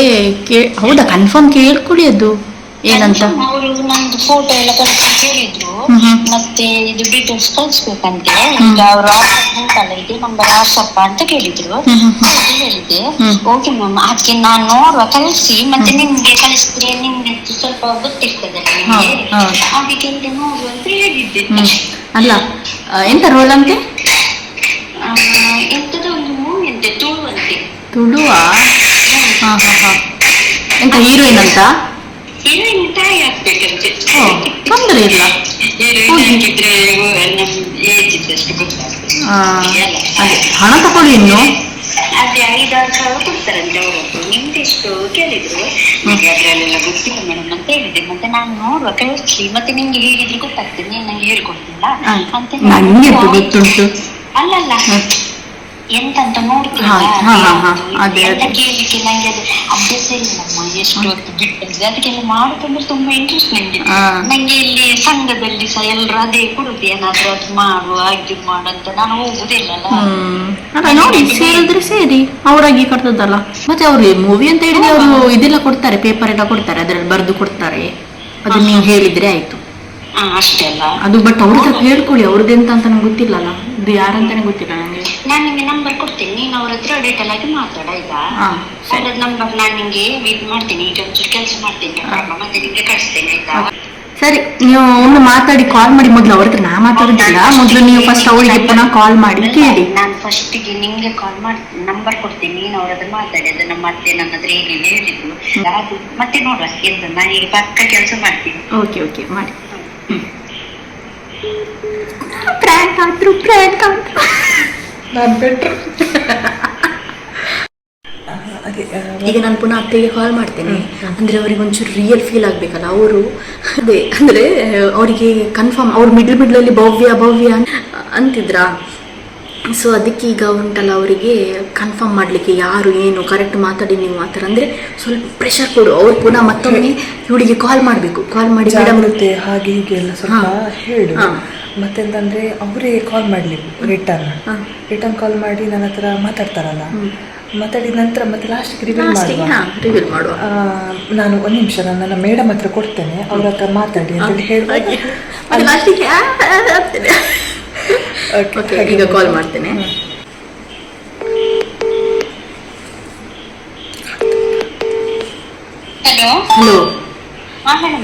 ಹೌದಾ? ಕನ್ಫರ್ಮ್ ಕೇಳ್ಕೊಳ್ಳಿ ಅದು. ಏನಂತ? ಅವರು ನಂದು ಫೋಟೋ ಎಲ್ಲ ಕಳಿಸಿ ಕೇಳಿದ್ರು. ಮತ್ತೆ ಇದು ಡೀಟೇಲ್ಸ್ ಕಳಿಸ್ಬೇಕಂತೆ ಈಗ ಅವ್ರ ಉಂಟಲ್ಲ ಇದೆ ನಂಬರ್ ವಾಟ್ಸಪ್ ಅಂತ ಕೇಳಿದ್ರು. ಹೌದು ಹೇಳಿದೆ ಓಕೆ ಮ್ಯಾಮ್ ಅದಕ್ಕೆ ನಾನು ನೋಡುವ ಕಳಿಸಿ. ಮತ್ತೆ ನಿಮ್ಗೆ ಕಳಿಸಿದ್ರೆ ನಿಮ್ಗೆ ಸ್ವಲ್ಪ ಗೊತ್ತಿರ್ತದಲ್ಲ ನಿಮ್ಗೆ. ಹೌದು, ಹೌದು. ಅದಕ್ಕೆ ಇಲ್ಲಿ ನೋಡುವ ಅಂತ ಹೇಳಿದ್ದೆ. ಅಲ್ಲ ಎಂತ ರೋಲ್ ಅಂತೆ? ಎಂತದೋ ಒಂದು ಮೂವಿ ಅಂತೆ ತುಳುವಂತೆ. ತುಳುವ? ಹಾ ಹಾ ಹಾ. ಎಂತ ಹೀರೋಯಿನ್ ಅಂತ? ಆಗ್ಬೇಕಂತೆ ತೊಂದರೆ ಇಲ್ಲ. ಹೀರೋಯಿನ್ ಆಗಿದ್ರೆ ನಮ್ ಏಜ್ ಇದ್ದಷ್ಟು ಗೊತ್ತಾಗ್ತದೆ ಆ, ಅದೇ ಹಣ ತಗೊಳ್ಳಿ ಇನ್ನು. ಅದೇ ಐದಾರು ಸಾವಿರ ಕೊಡ್ತಾರಂತೆ ಅವರದ್ದು. ನಿಮ್ದೆಷ್ಟು ಕೇಳಿದ್ರು? ನನಗೆ ಅದ್ರಲ್ಲೆಲ್ಲ ಗೊತ್ತಿಲ್ಲ ಮೇಡಮ್. ಅಂತ ಹೇಳಿದೆ ಮತ್ತೆ ನಾನು ನೋಡುವ ಕಳಿಸ್ಲಿ. ಮತ್ತೆ ನಿಮ್ಗೆ ಹೇಳಿದ್ರೆ ಗೊತ್ತಾಗ್ತದೆ. ನೀನ್ ನಂಗೆ ಹೇಳ್ಕೊಡ್ತಿಲ್ಲ. ಅಂತ ಗೊತ್ತುಂಟು? ಅಲ್ಲಲ್ಲ. ಎಂತಂತ ಅದೇ. ಕೇಳಲಿಕ್ಕೆ ನಂಗೆ ಅದು ಅಭ್ಯಾಸ ಇಲ್ಲಮ್ಮ ಎಷ್ಟು ಹೊತ್ತು ಅದಕ್ಕೆಲ್ಲ ಮಾಡುತ್ತಂದ್ರೆ ತುಂಬಾ ಇಂಟ್ರೆಸ್ಟ್ ನಂಗೆ. ನಂಗೆ ಇಲ್ಲಿ ಸಂಘದಲ್ಲಿ ಸಹ ಎಲ್ಲರೂ ಅದೇ ಕೊಡುದು ಏನಾದ್ರೂ ಅದು ಮಾಡು ಹಾಗೆ ಮಾಡು ಅಂತ ನಾನು ಹೋಗುದಿಲ್ಲಲ್ಲ ಅಲ್ಲ. ನೋಡಿ ಸೇರಿದ್ರೆ ಸೇರಿ ಅವರಾಗಿ ಕಟ್ತದಲ್ಲ ಮತ್ತೆ ಅವ್ರು ಮೂವಿ ಅಂತ ಹೇಳಿದ್ರೆ ಅವರು ಇದೆಲ್ಲ ಕೊಡ್ತಾರೆ ಪೇಪರ್ ಎಲ್ಲ ಕೊಡ್ತಾರೆ ಅದ್ರಲ್ಲಿ ಬರೆದು ಕೊಡ್ತಾರೆ. ಅದು ನೀವು ಹೇಳಿದ್ರೆ ಆಯ್ತು. ಅಷ್ಟೇ ಅಲ್ಲ. ಅದು ಬಟ್ ಅವ್ರ ಹತ್ರ ಹೇಳ್ಕೊಳ್ಳಿ ಅವ್ರದ್ದು ಎಂತ ಅಂತ ನಂಗೆ ಗೊತ್ತಿಲ್ಲಲ್ಲ. ಇದು ಯಾರಂತಾನೆ ಗೊತ್ತಿಲ್ಲ ನಂಗೆ. ನಾನು ನಿಮಗೆ ನಂಬರ್ ಕೊಡ್ತೀನಿ. ನೀನು ಅವ್ರ ಹತ್ರ ಡೀಟೇಲ್ ಆಗಿ ಮಾತಾಡ ಆಯ್ತಾ? ಹಾ, ಸರಿ. ಅವ್ರ ನಂಬರ್ ನಾನು ನಿಂಗೆ ಇದು ಮಾಡ್ತೀನಿ. ಈಗ ಒಂಚೂರು ಕೆಲಸ ಮಾಡ್ತೀನಿ. ಮತ್ತೆ ನಿಂಗೆ ಕಳಿಸ್ತೇನೆ ಆಯ್ತಾ? ಸರಿ ನೀವು ಒಮ್ಮೆ ಮಾತಾಡಿ ಕಾಲ್ ಮಾಡಿ. ಮೊದಲು ಅವ್ರ ಹತ್ರ ನಾ ಮಾತಾಡುದಿಲ್ಲ. ಮೊದಲು ನೀವು ಫಸ್ಟ್ ಅವಳಿಗೆ ಪುನಃ ಕಾಲ್ ಮಾಡಿ ಕೇಳಿ. ನಾನು ಫಸ್ಟಿಗೆ ನಿಂಗೆ ಕಾಲ್ ಮಾಡಿ ನಂಬರ್ ಕೊಡ್ತೀನಿ. ನೀನು ಅವ್ರ ಹತ್ರ ಮಾತಾಡಿ. ಅದು ನಮ್ಮ ಅತ್ತೆ ನನ್ನ ಹತ್ರ ಹೇಳಿ ಹೇಳಿದ್ರು ಅದು ಮತ್ತೆ ನೋಡುವ ಎಂತ. ನಾನು ಈಗ ಪಕ್ಕ ಕೆಲಸ ಮಾಡ್ತೀನಿ. ಓಕೆ ಓಕೆ ಮಾಡಿ. ಪ್ರ್ಯಾಂಕ್ ಆದ್ರು ಪ್ರ್ಯಾಂಕ್ ಆದ್ರು. ನಾನು ಬೆಟ್ರ್. ಈಗ ನಾನು ಪುನಃ ಅತ್ತೆಗೆ ಕಾಲ್ ಮಾಡ್ತೇನೆ. ಅಂದ್ರೆ ಅವ್ರಿಗೆ ಒಂಚೂರು ರಿಯಲ್ ಫೀಲ್ ಆಗ್ಬೇಕಲ್ಲ ಅವರು. ಅದೇ ಅಂದ್ರೆ ಅವರಿಗೆ ಕನ್ಫರ್ಮ್ ಅವ್ರ ಮಿಡ್ಲ್ ಮಿಡ್ಲ್ ಅಲ್ಲಿ ಭವ್ಯ ಭವ್ಯ ಅಂತಿದ್ರಾ? ಸೊ ಅದಕ್ಕೆ ಈಗ ಉಂಟಲ್ಲ ಅವರಿಗೆ ಕನ್ಫರ್ಮ್ ಮಾಡಲಿಕ್ಕೆ ಯಾರು ಏನು ಕರೆಕ್ಟ್ ಮಾತಾಡಿ ನೀವು ಆ ಥರ. ಅಂದರೆ ಸ್ವಲ್ಪ ಪ್ರೆಷರ್ ಕೊಡು. ಅವ್ರು ಪುನಃ ಮತ್ತೊಮ್ಮೆ ಇವಳಿಗೆ ಕಾಲ್ ಮಾಡಬೇಕು. ಕಾಲ್ ಮಾಡಿ ಹಾಗೆ ಹೀಗೆ ಎಲ್ಲ ಸ್ವಲ್ಪ ಹಾ. ಹೇಳು. ಹಾ. ಮತ್ತೆಂತಂದ್ರೆ ಅವರೇ ಕಾಲ್ ಮಾಡ್ಲಿ ರಿಟರ್ನ್ ಹಾ. ರಿಟರ್ನ್ ಕಾಲ್ ಮಾಡಿ ನನ್ನ ಹತ್ರ ಮಾತಾಡ್ತಾರಲ್ಲ. ಮಾತಾಡಿದ ನಂತರ ಮತ್ತೆ ಲಾಸ್ಟ್ಗೆ ರಿವೀಲ್ ಮಾಡುವ. ಹಾಂ ರಿವೀಲ್ ಮಾಡುವ. ನಾನು ಒಂದು ನಿಮಿಷ ನಾನು ನನ್ನ ಮೇಡಮ್ ಹತ್ರ ಕೊಡ್ತೇನೆ ಅವ್ರ ಹತ್ರ ಮಾತಾಡಿ ಅಂತ ಹೇಳಿ ಓಕೆ. ಈಗ ಕಾಲ್ ಮಾಡ್ತೇನೆ. ಹಲೋ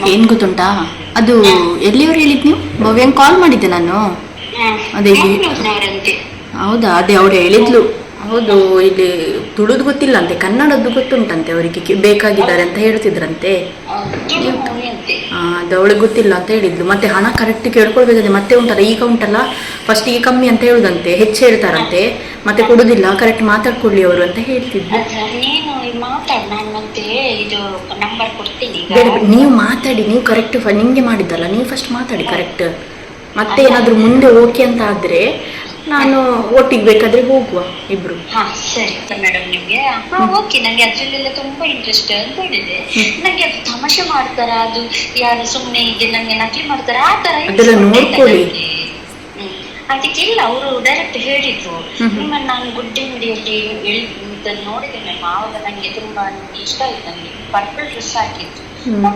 ಏನ್ ಗೊತ್ತುಂಟಾ? ಅದು ಎಲ್ಲಿಯವ್ರು ಹೇಳಿದ್ ನೀವು? ಭವ್ಯಂಗ್ ಕಾಲ್ ಮಾಡಿದ್ದೆ ನಾನು. ಅದೇ ಹೌದಾ? ಅದೇ ಅವ್ರು ಹೇಳಿದ್ಲು. ಹೌದು ಇಲ್ಲಿ ತುಳುದು ಗೊತ್ತಿಲ್ಲ ಅಂತೆ. ಕನ್ನಡದ್ದು ಗೊತ್ತುಂಟಂತೆ ಅವರಿಗೆ. ಬೇಕಾಗಿದ್ದಾರೆ ಅಂತ ಹೇಳ್ತಿದ್ರಂತೆ. ಅದು ಅವಳಿಗೆ ಗೊತ್ತಿಲ್ಲ ಅಂತ ಹೇಳಿದ್ಲು. ಮತ್ತೆ ಹಣ ಕರೆಕ್ಟ್ ಕೇಳ್ಕೊಳ್ಬೇಕಂತೆ ಮತ್ತೆ ಉಂಟಲ್ಲ? ಈಗ ಉಂಟಲ್ಲ? ಫಸ್ಟಿಗೆ ಕಮ್ಮಿ ಅಂತ ಹೇಳುದಂತೆ ಹೆಚ್ಚು ಹೇಳ್ತಾರಂತೆ. ಮತ್ತೆ ಕೊಡುದಿಲ್ಲ ಕರೆಕ್ಟ್ ಮಾತಾಡ್ಕೊಳ್ಳಿ ಅವರು ಅಂತ ಹೇಳ್ತಿದ್ರು ನೀವು ಮಾತಾಡಿ ನೀವು ಕರೆಕ್ಟ್ ನಿಂಗೆ ಮಾಡಿದ್ದಲ್ಲ ನೀವು ಫಸ್ಟ್ ಮಾತಾಡಿ ಕರೆಕ್ಟ್ ಮತ್ತೆ ಏನಾದ್ರೂ ಮುಂದೆ ಓಕೆ ಅಂತ ಆದ್ರೆ ನಾನು ಒಟ್ಟಿಗೆ ಬೇಕಾದ್ರೆ ಹೋಗುವ ಇಬ್ರು. ಹಾ ಸರಿ ಮೇಡಮ್ ನಿಮ್ಗೆ. ಹಾ ಓಕೆ ನಂಗೆ ಅದ್ರಲ್ಲೆಲ್ಲ ತುಂಬಾ ಇಂಟ್ರೆಸ್ಟ್ ಅಂತ ಹೇಳಿದೆ. ನಂಗೆ ಅದು ತಮಾಷೆ ಮಾಡ್ತಾರ ಅದು ಯಾರು ಸುಮ್ನೆ ಹೀಗೆ ನಂಗೆ ನಕಲಿ ಮಾಡ್ತಾರ ಆ ತರ ಅದೆಲ್ಲ ನೋಡ್ಕೊಳ್ಳಿ. ಹ್ಮ್. ಅದಕ್ಕಿಲ್ಲ ಅವರು ಡೈರೆಕ್ಟ್ ಹೇಳಿದ್ರು. ನಿಮ್ಮ ನಾನು ಗುಡ್ಡೆ ಮಿಡಿಯಲ್ಲಿ ನೋಡಿದೆ ಮ್ಯಾಮ್ ಆವಾಗ ನಂಗೆ ತುಂಬಾ ಇಷ್ಟ ಆಯ್ತು ನಂಗೆ ಪರ್ಪಲ್ ಡ್ರೆಸ್. ನಾನು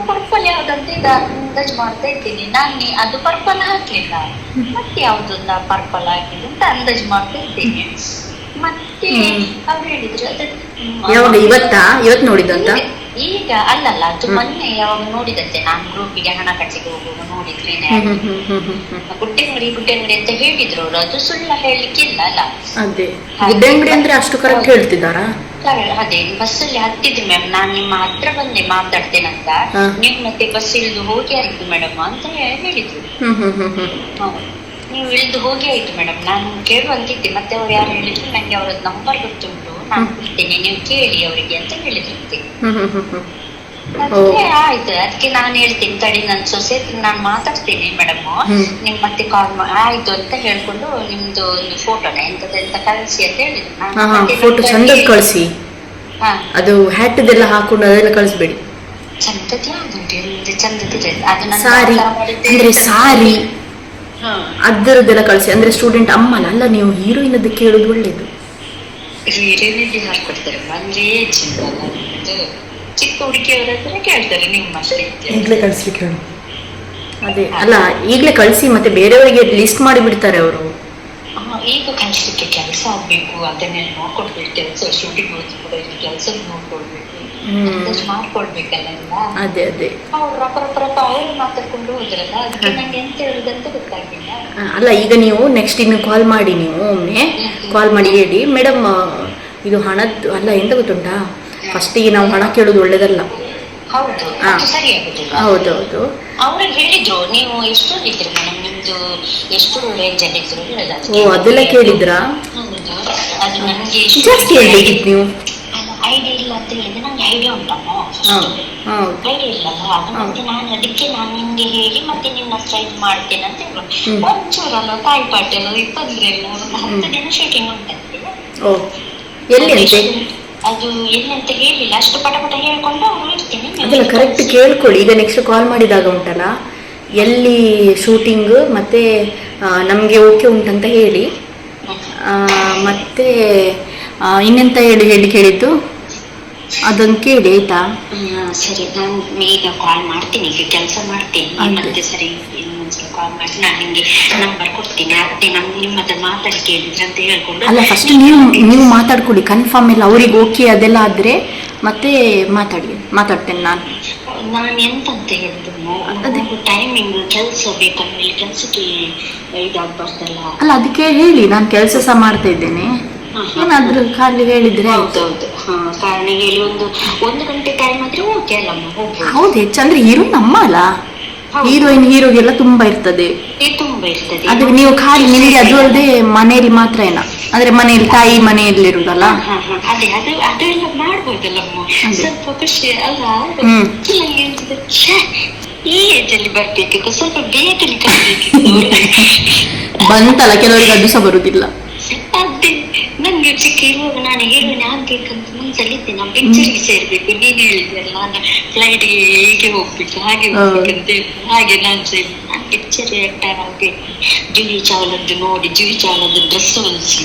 ಪರ್ಪಲ್ ಯಾವ್ದಂತ ಈಗ ಅಂದಾಜ್ ಮಾಡ್ತಾ ಇದ್ದೀನಿ. ನಾನು ಅದು ಪರ್ಪಲ್ ಹಾಕ್ಲಿಲ್ಲ. ಮತ್ತೆ ಯಾವ್ದೊಂದ ಪರ್ಪಲ್ ಹಾಕಿದ್ದು ಅಂತ ಅಂದಾಜ್ ಮಾಡ್ತಾ ಇದ್ದೇನೆ. ಮತ್ತೆ. ಅವ್ರು ಹೇಳಿದ್ರು ಅದು ಯಾವಾಗ? ಇವತ್ತಾ? ಇವತ್ ನೋಡಿದಂತ ಈಗ- ಅಲ್ಲಲ್ಲ ಅದು ಮೊನ್ನೆ ಯಾವಾಗ ನೋಡಿದಂತೆ. ನಾನು ಗ್ರೂಪಿಗೆ ಹಣ ಕಟ್ಟಿಗೆ ಹೋಗುವಾಗ ನೋಡಿದ್ರೇನೆ ಹ್ಮ್ ಹ್ಮ್ ಹ್ಮ್ ಹ್ಮ್ ಹ್ಮ್ ಹ್ಮ್. ಗುಡ್ಡೆ ನೋಡಿ ಗುಡ್ಡೆ ನೋಡಿ ಅಂತ ಹೇಳಿದ್ರು ಅವರು. ಅದು ಸುಳ್ಳ ಹೇಳಲಿಕ್ಕಿಲ್ಲ ಅಲ್ಲ. ಅಂದ್ರೆ ಅಷ್ಟು ಕರೆಕ್ಟ್ ಹೇಳ್ತಿದ್ದಾರಾ? ಕಾರಣ ಅದೇ ಬಸ್ಸಲ್ಲಿ ಹತ್ತಿದ್ರಿ ಮ್ಯಾಮ್ ನಾನ್ ನಿಮ್ಮ ಹತ್ರ ಬಂದೆ ಮಾತಾಡ್ತೇನಂತ. ಹಾ. ನೀವು ಮತ್ತೆ ಬಸ್ ಇಳಿದು ಹೋಗಿ ಆಯ್ತು ಮೇಡಮ್ ಅಂತ ಹೇಳಿದ್ರು. ನೀವು ಇಳಿದು ಹೋಗಿ ಆಯ್ತು ಮೇಡಮ್ ನಾನು ಕೇಳುವಂತಿದ್ದೆ ಮತ್ತೆ ಅವ್ರು ಯಾರು ಹೇಳಿದ್ರು? ನಂಗೆ ಅವರ ನಂಬರ್ ಗೊತ್ತುಂಟು. ನಾನು ಕೊಡ್ತೇನೆ ನೀವು ಕೇಳಿ ಅವರಿಗೆ ಅಂತ ಹೇಳಿದ್ರಂತೆ ಆಯ್ತು. ಅದಕ್ಕೆ ನಾನು ಹೇಳ್ತೀನಿ ತಡಿ ನನ್ನ ಸೊಸೆ ನಾನು ಮಾತಾಡ್ತೀನಿ ಮೇಡಮ್. ನಿಮ್ ಮತ್ತೆ ಕಾಲ್ ಆಯ್ತು ಅಂತ ಹೇಳ್ಕೊಂಡು ನಿಮ್ದು ಒಂದು ಫೋಟೋನ ಎಂತದೆಂತ ಕಳಿಸಿ ಅಂತ ಹೇಳಿದ್ರು ಫೋಟೋ ಚಂದದ ಕಳಿಸಿ. ಅದು ಹ್ಯಾಟ್ದೆಲ್ಲ ಹಾಕೊಂಡು ಅದೆಲ್ಲ ಕಳಿಸ್ಬೇಡಿ. ಚಂದದ ಎಂದು ಚಂದದಿದೆ ಅದು ಸಾರಿ. ಅಂದ್ರೆ ಸಾರಿ. ಅದರದ್ದೆಲ್ಲ ಕಳಿಸಿ. ಅಂದ್ರೆ ಸ್ಟೂಡೆಂಟ್ ಅಮ್ಮಲ್ಲ ಅಲ್ಲ ನೀವು ಹೀರೋಯಿನ್ ಅದು ಕೇಳೋದು ಒಳ್ಳೇದು. ಹೀರೋಯಿನಲ್ಲಿ ಹಾಕೊಡ್ತಾರೆ ಅಂದ್ರೆ ನಿಮ್ದು. ಚಿಕ್ಕ ಹುಡುಗಿಯವ್ರ ಹತ್ರ ಕೇಳ್ತಾರೆ ನಿಮ್ಮ ಅಷ್ಟೇ ಈಗಲೇ ಕಳಿಸ್ಲಿಕ್ಕೆ ಹೇಳು. ಅದೇ ಅಲ್ಲ ಈಗಲೇ ಕಳಿಸಿ ಮತ್ತೆ ಬೇರೆಯವರಿಗೆ ಲಿಸ್ಟ್ ಮಾಡಿ ಬಿಡ್ತಾರೆ ಅವರು ಈಗ ಕಳಿಸ್ಲಿಕ್ಕೆ ಕೆಲಸ ಆಗ್ಬೇಕು ಅದನ್ನೆಲ್ಲ ನೋಡ್ಕೊಡ್ಬೇಕು ಕೆಲಸ ಶೂಟಿಂಗ್ ಕೆಲಸ ನೋಡ್ಕೊಡ್ಬೇಕು. ಹ್ಮ್. ಅದಷ್ಟು ಮಾಡ್ಕೊಡ್ಬೇಕಲ್ಲ ಎಲ್ಲ? ಅದೇ ಅದೇ. ಅವ್ರು ರಪ್ಪ ರಪ್ಪ ಅವರು ಅವ್ರು ಮಾತಾಡ್ಕೊಂಡು ಹೋದ್ರಲ್ಲ ಅದಕ್ಕೆ ನಂಗೆ ಎಂತ ಹೇಳುದಂತ ಗೊತ್ತಾಗಿಲ್ಲ ಅಲ್ಲ ಈಗ ನೀವು ನೆಕ್ಸ್ಟ್ ಇನ್ನು ಕಾಲ್ ಮಾಡಿ ನೀವು ಒಮ್ಮೆ. ಕಾಲ್ ಮಾಡಿ ಹೇಳಿ. ಮೇಡಮ್ ಇದು ಹಣದ್ದು ಅಲ್ಲ ಎಂತ ಗೊತ್ತುಂಟಾ? ಫಸ್ಟಿಗೆ ನಾವು ಹಣ ಕೇಳೋದು ಒಳ್ಳೇದಲ್ಲ. ಹೌದು ಸರಿ ಹೌದೌದು. ಅವ್ರಿಗೆ ಹೇಳಿದ್ರು ನೀವು ಎಷ್ಟು ಇದ್ರಿ ಮೇಡಮ್ ನಿಮ್ದು ಎಷ್ಟು ರೇಂಜ್ ಅಲ್ಲಿ ಇದ್ರು ಓ ಅದೆಲ್ಲ ಕೇಳಿದ್ರಾ? ಅದು ನನಗೆ ಜಾಸ್ತಿ ಹೇಳ್ಬೇಕಿತ್ತು ನೀವು. ಐಡಿಯಾ ಇಲ್ಲ ಅಂತ ಹೇಳಿದ್ರೆ ನಂಗೆ ಐಡಿಯಾ ಉಂಟಮ್ಮ. ಐಡಿಯಾ ಇಲ್ಲಲ್ಲ ಅದು ಮತ್ತೆ ನಾನು ಅದಕ್ಕೆ ನಾನು ನಿಮ್ಗೆ ಹೇಳಿ ಮತ್ತೆ ನಿನ್ನ ಸ್ಟ್ರೈಟ್ ಮಾಡ್ತೇನೆ ಅಂತ. ಹೇಳಿ ಒಂಚೂರಲ್ಲ ತಾಯಿ ಪಾಟೆಲ್ಲ ಇಲ್ಲ ಒಂದು ಹತ್ತು ದಿನ ಶೂಟಿಂಗ್ ಉಂಟಂತೆ. ಓ ಎಲ್ಲಿ ಅಂತೆ? ಅದು ಎಲ್ಲಿ ಅಂತ ಹೇಳಿಲ್ಲ. ಅಷ್ಟು ಪಟ ಪಟ ಹೇಳ್ಕೊಂಡು ಅವ್ರು ಅದೆಲ್ಲ ಕರೆಕ್ಟ್ ಕೇಳ್ಕೊಳ್ಳಿ. ಈಗ ನೆಕ್ಸ್ಟ್ ಕಾಲ್ ಮಾಡಿದಾಗ ಉಂಟಲ್ಲ ಎಲ್ಲಿ ಶೂಟಿಂಗ್ ಮತ್ತೆ ನಮಗೆ ಓಕೆ ಉಂಟಂತ ಹೇಳಿ. ಮತ್ತೆ ಇನ್ನೆಂತ ಹೇಳಿ ಹೇಳಿ ಕೇಳಿದ್ದು? ಅದೊಂದು ಕೇಳಿ ಆಯ್ತಾ? ಹ್ಮ್, ಸರಿ ನಾನು ಈಗ ಕಾಲ್ ಮಾಡ್ತೀನಿ ಈಗ ಕೆಲಸ ಮಾಡ್ತೀನಿ. ಮತ್ತೆ ಸರಿ ಇನ್ನೊಂದ್ಸಲ ಕಾಲ್ ಮಾಡಿ ನಾನು ನಿಮ್ಗೆ ನಂಬರ್ ಕೊಡ್ತೀನಿ. ಅದೇ ನಮ್ ನಿಮ್ಮ ಹತ್ರ ಮಾತಾಡಿ ಕೇಳಿದ್ರೆ ಅಂತ ಹೇಳ್ಕೊಂಡು ಅಲ್ಲ ಫಸ್ಟ್ ನೀವು ನೀವು ಮಾತಾಡ್ಕೊಳ್ಳಿ ಕನ್ಫರ್ಮ್ ಇಲ್ಲ ಅವ್ರಿಗೆ ಓಕೆ ಅದೆಲ್ಲ ಆದ್ರೆ ಮತ್ತೆ ಮಾತಾಡಿ ಮಾತಾಡ್ತೇನೆ ನಾನು. ನಾನು ಎಂತಂತ ಅಂತ ಅದೇ. ಟೈಮಿಂಗ್ ಕೆಲಸ ಇಲ್ಲಿ ಕೆಲಸಕ್ಕೆ ಇದಾಗ್ಬಾರ್ದಲ್ಲ ಅಲ್ಲ ಅದಕ್ಕೆ ಹೇಳಿ ನಾನು ಕೆಲಸ ಸಹ ಮಾಡ್ತಾ ಇದ್ದೇನೆ. ಏನಾದ್ರೂ ಖಾಲಿ ಹೇಳಿದ್ರೆ ಆಯ್ತು ಹೌದೌದು. ಕಾರಣ ಹೇಳಿ ಒಂದು ಒಂದು ಗಂಟೆ ಟೈಮ್ ಆದ್ರೆ ಓಕೆ ಅಲ್ಲಮ್ಮ ಹೋಗ್ಬೋದು ಹೌದು ಹೆಚ್ಚಂದ್ರೆ ಹೀರೋಯಿನ್ ನಮ್ಮ ಅಲ್ಲ. ಹೀರೋಯಿನ್ ಹೀರೋಗೆಲ್ಲ ತುಂಬಾ ಇರ್ತದೆ. ತುಂಬಾ ಇರ್ತದೆ. ಅದು ನೀವು ಖಾಲಿ ನಿಮಗೆ ಅದು ಅಲ್ಲದೆ ಮನೆಯಲ್ಲಿ ಮಾತ್ರ ಏನ? ಅಂದ್ರೆ ಮನೆಯಲ್ಲಿ ತಾಯಿ ಮನೆಯಲ್ಲಿ ಇರುದಲ್ಲ ಹಾ, ಹಾ, ಅದೇ ಅದು ಅದೆಲ್ಲ ಮಾಡ್ಬೋದಲ್ಲಮ್ಮ ಅದೇ. ಸ್ವಲ್ಪ ಖುಷಿ ಅಲ್ಲ ಹ್ಮ್. ನಂಗೆ ಅನ್ಸುತ್ತೆ, ಛೆ, ಈ ಏಜ್ ಅಲ್ಲಿ ಬರ್ಬೇಕಿತ್ತು ಸ್ವಲ್ಪ ಬೇಗನೆ ಕಲಿಬೇಕಿತ್ತು. ಬಂತಲ್ಲ ಕೆಲವರಿಗೆ ಅದು ಸಹ ಬರುದಿಲ್ಲ. ಅದೇ ನಂಗೆ ಚಿಕ್ಕ ಇರುವಾಗ ನಾನು ಹೀರೋಯಿನ್ ಆಗ್ಬೇಕಂತ ಮನ್ಸಲ್ಲಿದ್ದೆ ನಾನು ಪಿಕ್ಚರ್ಗೆ ಸೇರ್ಬೇಕು ನೀನ್ ಹೇಳಿದ್ಯಲ್ಲ ನಾನು ಫ್ಲೈಟ್ಗೆ ಹೀಗೆ ಹೋಗ್ಬೇಕು ಹಾಗೆ ಹೋಗ್ಬೇಕಂತ ಹೇಳಿ ಹಾಗೆ ನಾನು ಸೇರಿ ನಾನ್ ಪಿಕ್ಚರ್ ಆಕ್ಟರ್ ಆಗಿ ಜೂಹಿ ಚಾವ್ಲದ್ದು ನೋಡಿ ಜೂಹಿ ಚಾವ್ಲದ್ದು ಡ್ರೆಸ್ ಹೊಲಿಸಿ.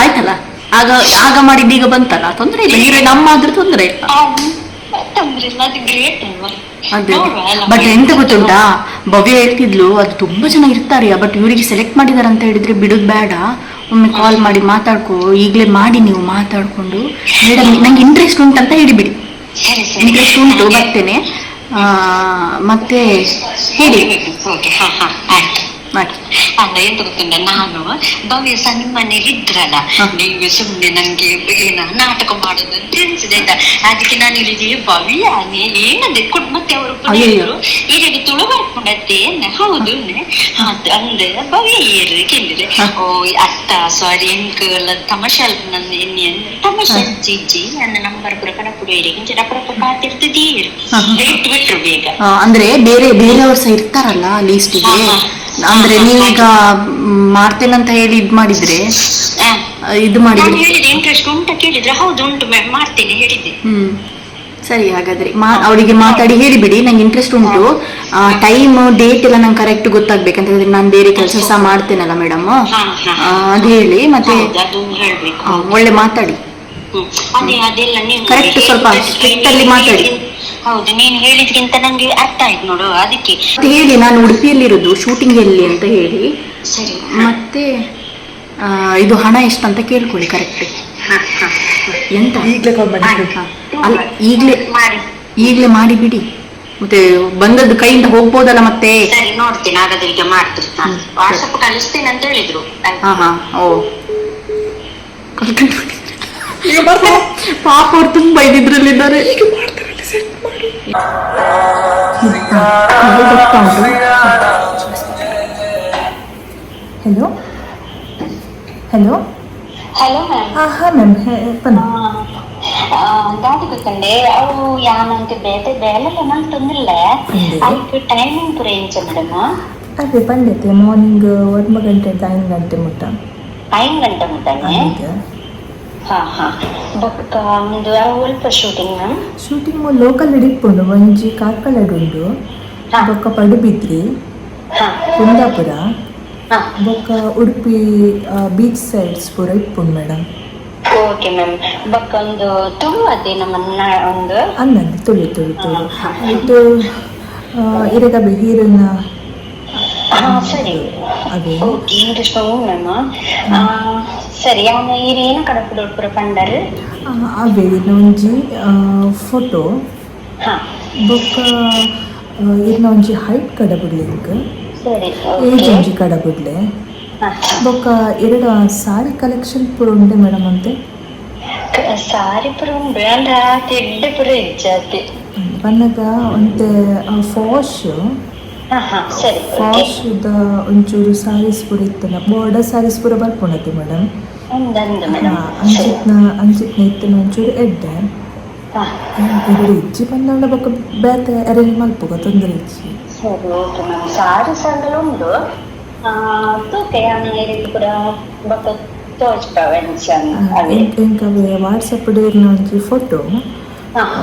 ಆಯ್ತಲ್ಲ? ಆಗ ಆಗ ಮಾಡಿದ್ದು ಈಗ ಬಂತಲ್ಲ? ತೊಂದ್ರೆ ಇಲ್ಲ ಹೀರೋಯಿನ್ ನಮ್ಮ ಆದ್ರೂ ತೊಂದ್ರೆ ಇಲ್ಲ. ತೊಂದ್ರೆ ಇಲ್ಲ ಅದು ಗ್ರೇಟ್ ಅಲ್ವಾ? ಅದೇ. ಬಟ್ ಎಂತ ಗೊತ್ತುಂಟಾ? ಭವ್ಯ ಹೇಳ್ತಿದ್ಲು ಅದು ತುಂಬಾ ಜನ ಇರ್ತಾರೆ ಬಟ್ ಇವರಿಗೆ ಸೆಲೆಕ್ಟ್ ಮಾಡಿದಾರೆ ಅಂತ ಹೇಳಿದ್ರೆ ಬಿಡುದು ಬೇಡ. ಒಮ್ಮೆ ಕಾಲ್ ಮಾಡಿ ಮಾತಾಡ್ಕೋ ಈಗಲೇ ಮಾಡಿ ನೀವು ಮಾತಾಡ್ಕೊಂಡು. ಮೇಡಮ್ ನಂಗೆ ಇಂಟ್ರೆಸ್ಟ್ ಉಂಟಂತ ಹೇಳಿಬಿಡಿ. ಇಂಟ್ರೆಸ್ಟ್ ಉಂಟು ಬರ್ತೇನೆ. ಮತ್ತೆ ಹೇಳಿ. ಅಲ್ಲ ಎಂತ ಗೊತ್ತುಂಟ? ನಾನು ಭವ್ಯ ಸಹ ನಿಮ್ಮ ಮನೇಲಿ ಇದ್ರಲ್ಲ ನೀವು ಸುಮ್ನೆ ನಂಗೆ ಏನ ನಾಟಕ ಮಾಡೋದು ಅಂತ ಎಣಿಸಿದೆ ಆಯ್ತಾ? ಅದಕ್ಕೆ ನಾನು ಹೇಳಿದೆ ಭವ್ಯ ಏನಂದೆ? ಕೊಡ್ ಮತ್ತೆ ಅವರು. ಈಗ ತುಳು ಬರ್ಕೊಂಡತ್ತೆ ಹೌದು ಅಂದ್ರೆ ಭವ್ಯ ಏರು ಕೇಳಿದ್ರೆ ಓ ಅತ್ತ ಸಾರಿ ಎಂಕಲ್ ತಮಾಷೆ ಅಲ್ಪ ನನ್ನ ಎಣ್ಣೆ ತಮಾಷೆ. ಜಿಜ್ಜಿ ನನ್ನ ನಂಬರ್ ಪುರ ಕಣಪುಡು ಏರಿ ಇಂಚೆ ರಪ್ಪ ಕಾತಿರ್ತಿದ್ದೀರು. ಬಿಟ್ರು ಬೇಗ. ಅಂದ್ರೆ ಬೇರೆ ಬೇರೆಯವ್ರು ಸಹ ಇರ್ತಾರಲ್ಲ ಲೀಸ್ಟಿಗೆ ಅಂದ್ರೆ ನೀವೀಗ ಮಾಡ್ತೇನೆ ಅಂತ ಹೇಳಿ ಇದ್ ಮಾಡಿದ್ರೆ? ಇದು ನಾನು ಮಾಡಿದ್ರೆ? ಹೇಳಿದೆ ಇಂಟ್ರೆಸ್ಟ್ ಉಂಟ ಕೇಳಿದ್ರೆ ಹೌದು ಉಂಟು ಮ್ಯಾಮ್ ಮಾಡ್ತೇನೆ ಹೇಳಿದ್ದೆ. ಹ್ಮ್. ಸರಿ ಹಾಗಾದ್ರೆ ಮಾ ಅವಳಿಗೆ ಮಾತಾಡಿ ಹೇಳಿಬಿಡಿ ನಂಗೆ ಇಂಟ್ರೆಸ್ಟ್ ಉಂಟು. ಟೈಮ್ ಡೇಟ್ ಎಲ್ಲ ನಂಗೆ ಕರೆಕ್ಟ್ ಗೊತ್ತಾಗ್ಬೇಕಂತ ಹೇಳಿದ್ರೆ ನಾನು ಬೇರೆ ಕೆಲಸ ಸಹ ಮಾಡ್ತೇನಲ್ಲ ಮೇಡಮ್ ಹಾ, ಹಾ. ಅದು ಹೇಳಿ ಮತ್ತೆ ಹೌದು ಅದು ಹೇಳ್ಬೇಕು. ಆ, ಒಳ್ಳೆ ಮಾತಾಡಿ. ಕರೆಕ್ಟ್ ಅದೇ ಅದೆಲ್ಲ ನೀವು Correct ಸ್ವಲ್ಪ ಸ್ಟ್ರಿಕ್ಟ್ ಅಲ್ಲಿ ಮಾತಾಡಿ. ಹೌದು ನೀನು ಹೇಳಿದ್ಕಿಂತ ನಂಗೆ ಅರ್ಥ ಆಯ್ತು ನೋಡು ಅದಕ್ಕೆ. ಮತ್ತೆ ಹೇಳಿ ನಾನು ಉಡುಪಿಯಲ್ಲಿರೋದು ಶೂಟಿಂಗ್ ಎಲ್ಲಿ ಅಂತ ಹೇಳಿ. ಸರಿ. ಮತ್ತೆ ಆ, ಇದು ಹಣ ಎಷ್ಟಂತ ಕೇಳ್ಕೊಳ್ಳಿ ಕರೆಕ್ಟ್ ಹಾ ಹ. ಎಂತ? ಈಗಲೇ ಕಾಲ್ ಮಾಡಿ. ಅಲ್ಲ ಈಗಲೇ ಮಾಡಿ. ಈಗಲೇ ಮಾಡಿ ಬಿಡಿ. ಮತ್ತೆ ಬಂದದ್ದು ಕೈಯಿಂದ ಹೋಗ್ಬೋದಲ್ಲ ಮತ್ತೆ? ಸರಿ ನೋಡ್ತೀನಿ ಹಾಗಾದ್ರೆ ಈಗ ಮಾಡ್ತೀನಿ. ಹ್ಮ್. ವಾಟ್ಸಪ್ ಕಳಿಸ್ತೇನೆ ಅಂತ ಹೇಳಿದ್ರು. ಆಯ್ತು. ಹಾ ಹಾ ಓ. ಪಾಪ ಅವ್ರು ತುಂಬಾ ಇದ್ರಲ್ಲಿದ್ದಾರೆ ಹಲೋ ಹಲೋ ಹಲೋ ಮ್ಯಾಮ್ ಹಾಂ ಹಾಂ ಮ್ಯಾಮ್ ಬನ್ನಿ ದಾದಿ ಗೊತ್ತಂಡೆ. ಅವು ಯಾನಂತ ಬೇತೆ ಬೇಲೆಲ್ಲ ನಂಗೆ ತೊಂದಿಲ್ಲ. ತೊಂದ್ರೆ? ಅದಕ್ಕೆ ಟೈಮಿಂಗ್ ಪೂರ ಇಂಚ ಮೇಡಮ್ ಅದೇ ಪಂಡಿತೆ ಮಾರ್ನಿಂಗ್ ಒಂಬತ್ತು ಗಂಟೆಯಿಂದ ಐದು ಗಂಟೆ ಮುಟ್ಟ. ಐದು ಗಂಟೆ ಮುಟ್ಟಾನೆ ಹಾಗೆ. ಹಾ ಹಾ. ಬೊಕ್ಕ ಒಂದು ಅಲ್ಪ ಶೂಟಿಂಗ್ ಶೂಟಿಂಗ್ ಲೋಕಲ್ ಹಿಡಿಪುಂಡು ಒಂಜಿ ಕಾರ್ಕಳಡ್ ಉಂಡು ಹಾ. ಬೊಕ್ಕ ಪಡುಬಿದ್ರಿ ಹಾ. ಕುಂದಾಪುರ ಬೊಕ್ಕ ಉಡುಪಿ ಬೀಚ್ ಸೈಡ್ಸ್ ಪೂರ ಇಪ್ಪುಂಡು ಮೇಡಮ್ ಓಕೆ ಮ್ಯಾಮ್ ಬಕ್ಕೊಂದು ತುಳು ಅದೇ ನಮ್ಮನ್ನ ಒಂದು? ಅನ್ನಂದು ತುಳು ತುಳು ತುಳು ಇದು ಇರಗ ಹೀರನ್ನ ಸರಿ. ಅದೇ. ಸರಿ ಅವನ ಈ ಏನ ಕಡಪುಡು ಪುರ ಪಂಡರ್ ಆ, ಅವೇ ಒಂಜಿ ಫೋಟೋ ಹಾ. ಬೊಕ್ಕ ಇರ್ನ ಒಂಜಿ ಹೈಟ್ ಕಡ ಬಿಡ್ಲಿಂಕ್ ಸರಿ ಏಜ್ ಒಂಜಿ ಹಾ. ಬೊಕ್ಕ ಎರಡು ಸಾರಿ ಕಲೆಕ್ಷನ್ ಪೂರ ಉಂಡೆ ಮೇಡಮ್ ಅಂತೆ? ಸಾರಿ ಪೂರ ಉಂಡು ಅಂದ್ರೆ ತಿಡ್ಡೆ ಪುರ ಇಜ್ಜಾತಿ. ಬನ್ನಗ ಒಂತೆ ಫಾಶ್ ಫಾಶ್ದ ಒಂಚೂರು ಸಾರೀಸ್ ಪೂರ ಇತ್ತನ ಬಾರ್ಡರ್ ಸಾರೀಸ್ ಪೂರ ಬರ್ಕೊಂಡತಿ ಮೇಡಮ್ ಅಂಚಿತ್ನ ಅಂಚಿತ್ನ ಇತ್ತನ ಒಂಚೂರು ಎಡ್ಡೆ. ಎರಡು ಇಜ್ಜಿ ಬಂದಾಂಡ ಬೊಕ್ಕ ಬೇತೆ ಅರೇಂಜ್ ಮಲ್ಪುಗ ತೊಂದರೆ ಇಜ್ಜಿ ಸರಿ ಓಕೆ ಮ್ಯಾಮ್ ಸಾರಿ ಸಂಗಲ ಉಂಡು ತೂಕೆ ರೀತಿ ಕೂಡ ಬೊಕ್ಕ ತೋಚ್ಪವೆನ್ಷನ್ ಅದೇ ಎಂಕವೆ ವಾಟ್ಸಪ್ ಡೇರ್ನ ಒಂಜಿ ಫೋಟೋ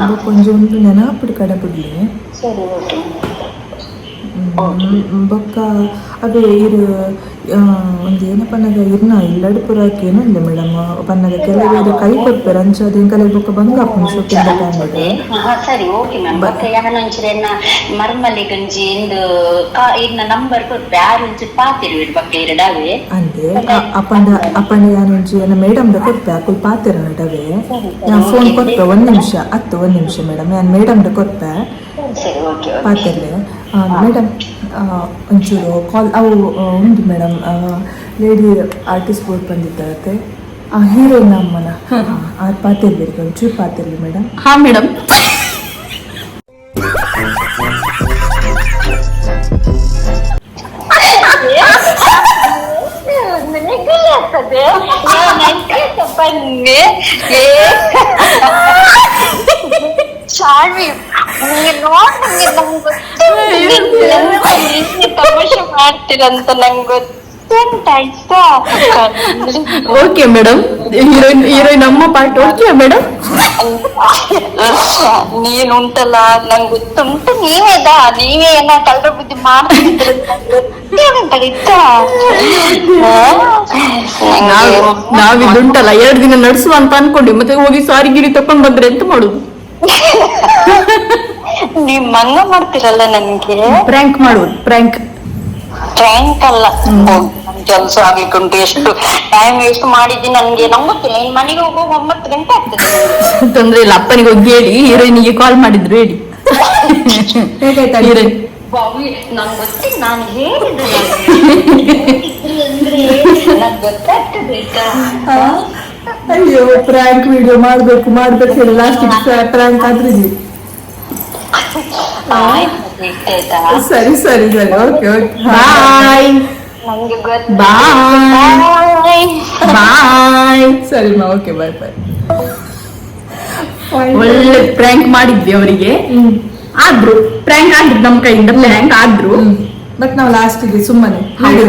ಬೊಕ್ಕ ಒಂಜಿ ಉಂಡು ಕಡೆ ಬಿಡ್ಲಿ. ಸರಿ ಓಕೆ ಬೊಕ್ಕ ಅದೇ ಇರು ಆ, ಒಂದು ಏನಪ್ಪ ನಗ ಇರ್ನ ಇಲ್ಲಡು ಪುರಕ್ಕೆ ಏನೊಂದು ಮೇಡಮ್ ಪನ್ನಗ ಕೆಲವೇರು ಕೈ ಕೊಡ್ಪೇರು ಅಂಚೋದು ಎಂಕಲೆ ಬೊಕ್ಕ ಬಂಗ ಅಪ್ಪನ ಶೋಕಿಂದ ಟೈಮಿಗೆ ಹಾ ಸರಿ ಓಕೆ ಮ್ಯಾಮ್ ಬೊಕ್ಕ ಯಾನಂಚಿರೆನ್ನ ಮರ್ಮಲ್ಲಿ ಗಂಜಿ ಇಂದು ಕಾ ಇನ್ನ ನಂಬರ್ ಕೊಡ್ಪೆ ಆರು ಇಂಚು ಪಾತಿರುವಿಡು ಬೊಕ್ಕ ಎರಡಾವೆ ಅಂದೆ ಅ- ಅಪ್ಪಂಡ ಅಪ್ಪಂಡ ಯಾನೊಂಜಿ ಏನ ಮೇಡಮ್ದ ಕೊಡ್ಪೆ ಅಕ್ಕುಲ್ ಪಾತೆರ ನಡವೆ ನಾನು ಫೋನ್ ಕೊಡ್ಪೆ ಒಂದು ನಿಮಿಷ ಹತ್ತು ಒಂದು ನಿಮಿಷ ಮೇಡಮ್ ನಾನು ಮೇಡಮ್ದ ಕೊಡ್ಪೆ ಸರಿ ಓಕೆ ಓಕೆ ಪಾತೆರ್ಲೆ ಮೇಡಮ್ ಒಂಚೂರು ಕಾಲ್ ಅವು ಆ, ಉಂಟು ಮೇಡಮ್ ಲೇಡಿ ಆರ್ಟಿಸ್ಟ್ ಬೋರ್ಡ್ ಬಂದಿದ್ದಾರತ್ತೆ ಹೀರೋಯಿನ್ ಅಮ್ಮನ. ಆ ಪಾತೆರ್ಲಿ ಒಂಚೂರು ಪಾತೆರ್ಲಿ ಮೇಡಮ್ ಹಾ ಮೇಡಮ್ ನೆನಪಿರ್ತದೆ ಬನ್ನಿ ನಿಂಗೆ ನೋಡ್ ತಮಾಷೆ ಮಾಡ್ತೀರಂತ ನಂಗೆ ಗೊತ್ತುಂಟಾಯ್ತಾ ಓಕೆ ಮೇಡಮ್. ಹೀರೋಯಿನ್ ಹೀರೋಯಿನ್ ಅಮ್ಮ ಪಾರ್ಟ್ ಓಕೆ ಮೇಡಮ್? ನೀನ್ ಉಂಟಲ್ಲ ನಂಗೆ ಗೊತ್ತುಂಟು ನೀವೇದಾ ನೀವೇ ಏನ ಕಲ್ರ ಬುದ್ಧಿ ಮಾಡ್ತಿದ್ರ ನಾವು ನಾವಿದುಂಟಲ್ಲ ಎರಡು ದಿನ ನಡೆಸುವ ಅಂತ ಅನ್ಕೊಂಡ್ವಿ ಮತ್ತೆ ಹೋಗಿ ಸಾರಿಗಿರಿ ತಕೊಂಡ್ ಬಂದ್ರೆ ಎಂತ ಮಾಡುದು? ನೀವ್ ಮಂಗ ಮಾಡ್ತಿರಲ್ಲ ನನ್ಗೆ? ಪ್ರ್ಯಾಂಕ್ ಮಾಡುವುದು ಪ್ರ್ಯಾಂಕ್ ಪ್ರ್ಯಾಂಕ್ ಅಲ್ಲ. ಕೆಲಸ ಆಗಿಕೊಂಡು ಎಷ್ಟು ಟೈಮ್ ವೇಸ್ಟ್ ಮಾಡಿದ್ದಿ ನನ್ಗೆ. ನಂಗೆ ಗೊತ್ತಿಲ್ಲ ಇನ್ ಮನೆಗೆ ಹೋಗೋ ಒಂಬತ್ತು ಗಂಟೆ ಆಗ್ತದೆ ತೊಂದ್ರೆ ಇಲ್ಲ ಅಪ್ಪನಿಗೆ ಹೋಗಿ ಹೇಳಿ ಹೀರೋಯಿನಿಗೆ ಕಾಲ್ ಮಾಡಿದ್ರು ಹೇಳಿ. ಹೀರೋಯಿನ್. ಬಾವಿ ನಂಗೆ ಗೊತ್ತಿ ನಾನು ಹೇಳಿದೆ ನಂಗೆ. ಗೊತ್ತಾಗ್ತದೆ? ಅಯ್ಯೋ ಪ್ರ್ಯಾಂಕ್ ವಿಡಿಯೋ ಮಾಡ್ಬೇಕು ಮಾಡ್ಬೇಕು ಹೇಳಿ ಲಾಸ್ಟ್ ಪ್ರ್ಯಾಂಕ್ ಆದ್ರೆ ಸರಿ ಸರಿ ಸರಿ ಓಕೆ ಓಕೆ ಬಾಯ್ ಬಾಯ್ ಬಾಯ್ ಸರಿ ಮಾ ಓಕೆ ಬಾಯ್ ಬಾಯ್ ಒಳ್ಳೆ ಪ್ರ್ಯಾಂಕ್ ಮಾಡಿದ್ವಿ ಅವರಿಗೆ. ಆದ್ರು ಪ್ರ್ಯಾಂಕ್ ಆಗಿದ್ ನಮ್ ಕೈಯಿಂದ ಪ್ರ್ಯಾಂಕ್ ಆದ್ರು ಬಟ್ ನಾವು ಲಾಸ್ಟಿಗೆ ಸುಮ್ಮನೆ.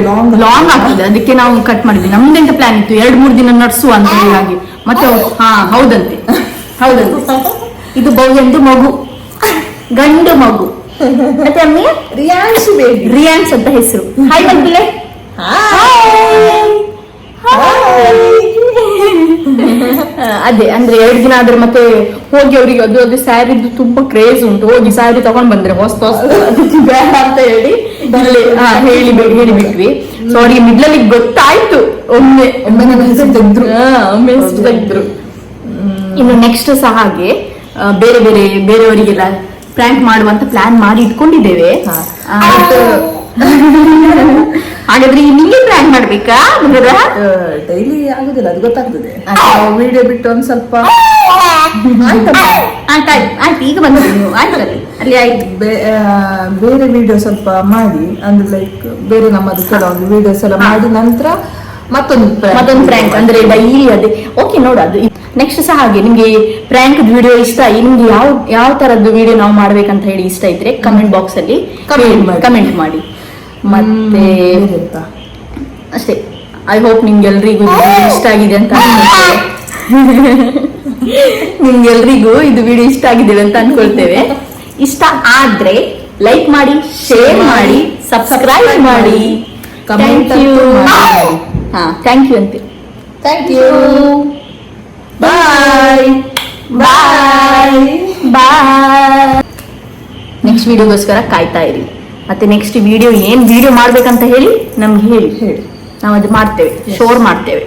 ಲಾಂಗ್ ಲಾಂಗ್ ಆಗ್ತದೆ. ಅದಕ್ಕೆ ನಾವು ಕಟ್ ಮಾಡಿದ್ವಿ. ನಮ್ದೆಂತ ಪ್ಲಾನ್ ಇತ್ತು? ಎರಡು ಮೂರು ದಿನ ನಡ್ಸುವ ಅಂತ ಹೇಳಿ ಹಾಗೆ. ಮತ್ತೆ ಅವ್ರು, ಹಾ ಹೌದಂತೆ. ಹೌದಂತೆ. ಇದು ಬೌಂದು ಮಗು. ಗಂಡು ಮಗು. ಮತ್ತೆ ಅಮ್ಮಿ ರಿಯಾನ್ಸ್ ಬೇಬಿ. ರಿಯಾನ್ಸ್ ಅಂತ ಹೆಸರು. ಹಾಯ್ ಬಂದಿಲೆ ಅದೇ ಅಂದ್ರೆ ಎರಡು ದಿನ ಆದ್ರೆ ಮತ್ತೆ ಹೋಗಿ ಅವರಿಗೆ ಅದು ಅದು ಸ್ಯಾರಿದು ತುಂಬಾ ಕ್ರೇಜ್ ಉಂಟು. ಹೋಗಿ ಸ್ಯಾರಿ ತಗೊಂಡ್ ಬಂದ್ರೆ ಹೊಸ ಹೊಸ ಬೇಡ ಅಂತ ಹೇಳಿ ಹೇಳಿ ಹೇಳಿ ಬಿಟ್ವಿ ಸೊ ಅವ್ರಿಗೆ ಮಿಡ್ಲಲ್ಲಿ ಗೊತ್ತಾಯ್ತು. ಒಮ್ಮೆ ತೆಗ್ದ್ರು. ಹಾ, ಒಮ್ಮೆ ತೆಗ್ದ್ರು. ಇನ್ನು ನೆಕ್ಸ್ಟ್ ಸಹ ಹಾಗೆ ಬೇರೆ ಬೇರೆ ಬೇರೆಯವರಿಗೆಲ್ಲ ಪ್ರ್ಯಾಂಕ್ ಮಾಡುವಂತ ಪ್ಲಾನ್ ಮಾಡಿ ಇಟ್ಕೊಂಡಿದ್ದೇವೆ. ಹಾಗಾದ್ರೆ ನಿಮಗೆ ಪ್ಲಾನ್ ಮಾಡ್ಬೇಕಾ ಡೈಲಿ ಆಗುದಿಲ್ಲ ಅದು ಗೊತ್ತಾಗ್ತದೆ. ವಿಡಿಯೋ ಬಿಟ್ಟು ಒಂದ್ ಸ್ವಲ್ಪ. ಆಯ್ತು ಆಯ್ತು. ಈಗ ಅಲ್ಲಿ. ಆಯ್ತು. ಆ, ಬೇರೆ ವಿಡಿಯೋ ಸ್ವಲ್ಪ ಮಾಡಿ ಅಂದ್ರೆ ಲೈಕ್ ಬೇರೆ ನಮ್ಮದು ಕೆಲವೊಂದು ವಿಡಿಯೋಸ್ ಎಲ್ಲ ಮಾಡಿ ನಂತರ ಮತ್ತೊಂದು ಮತ್ತೊಂದು ಪ್ರ್ಯಾಂಕ್ ಅಂದ್ರೆ ಡೈಲಿ ಅದೇ. ಓಕೆ ನೋಡು ಅದು. ನೆಕ್ಸ್ಟ್ ಸಹ ಹಾಗೆ ನಿಮ್ಗೆ ಪ್ರ್ಯಾಂಕ್ ವಿಡಿಯೋ ಇಷ್ಟ ನಿಮ್ಗೆ ಯಾವ ಯಾವ ತರದ್ದು ವಿಡಿಯೋ ನಾವು ಮಾಡ್ಬೇಕಂತ ಹೇಳಿ ಇಷ್ಟ ಇದ್ರೆ ಕಮೆಂಟ್ ಬಾಕ್ಸ್ ಅಲ್ಲಿ ಕಮೆಂಟ್ ಮಾಡಿ. ಕಮೆಂಟ್ ಮಾಡಿ. ಮತ್ತೆ ಅಷ್ಟೇ. ಐ ಹೋಪ್ ನಿಮ್ಗೆಲ್ರಿಗೂ ಇಷ್ಟ ಆಗಿದೆ ಅಂತ ನಿಮ್ಗೆಲ್ರಿಗೂ ಇದು ವಿಡಿಯೋ ಇಷ್ಟ ಆಗಿದೆ ಅಂತ ಅನ್ಕೊಳ್ತೇವೆ. ಇಷ್ಟ ಆದ್ರೆ ಲೈಕ್ ಮಾಡಿ ಶೇರ್ ಮಾಡಿ ಸಬ್ಸ್ಕ್ರೈಬ್ ಮಾಡಿ. ಥ್ಯಾಂಕ್ ಯು ಅಂತೂ ಮಾಡಿ. ಹಾ ಥ್ಯಾಂಕ್ ಯು ಅಂತೀವಿ Thank you bye bye bye next ವಿಡಿಯೋಗೋಸ್ಕರ ಕಾಯ್ತಾ ಇರಿ. ಮತ್ತೆ ನೆಕ್ಸ್ಟ್ ವಿಡಿಯೋ ಏನ್ ವಿಡಿಯೋ ಮಾಡ್ಬೇಕಂತ ಹೇಳಿ ನಮ್ಗೆ ಹೇಳಿ ಹೇಳಿ. ನಾವು ಅದು ಮಾಡ್ತೇವೆ ಶೋರ್ ಮಾಡ್ತೇವೆ.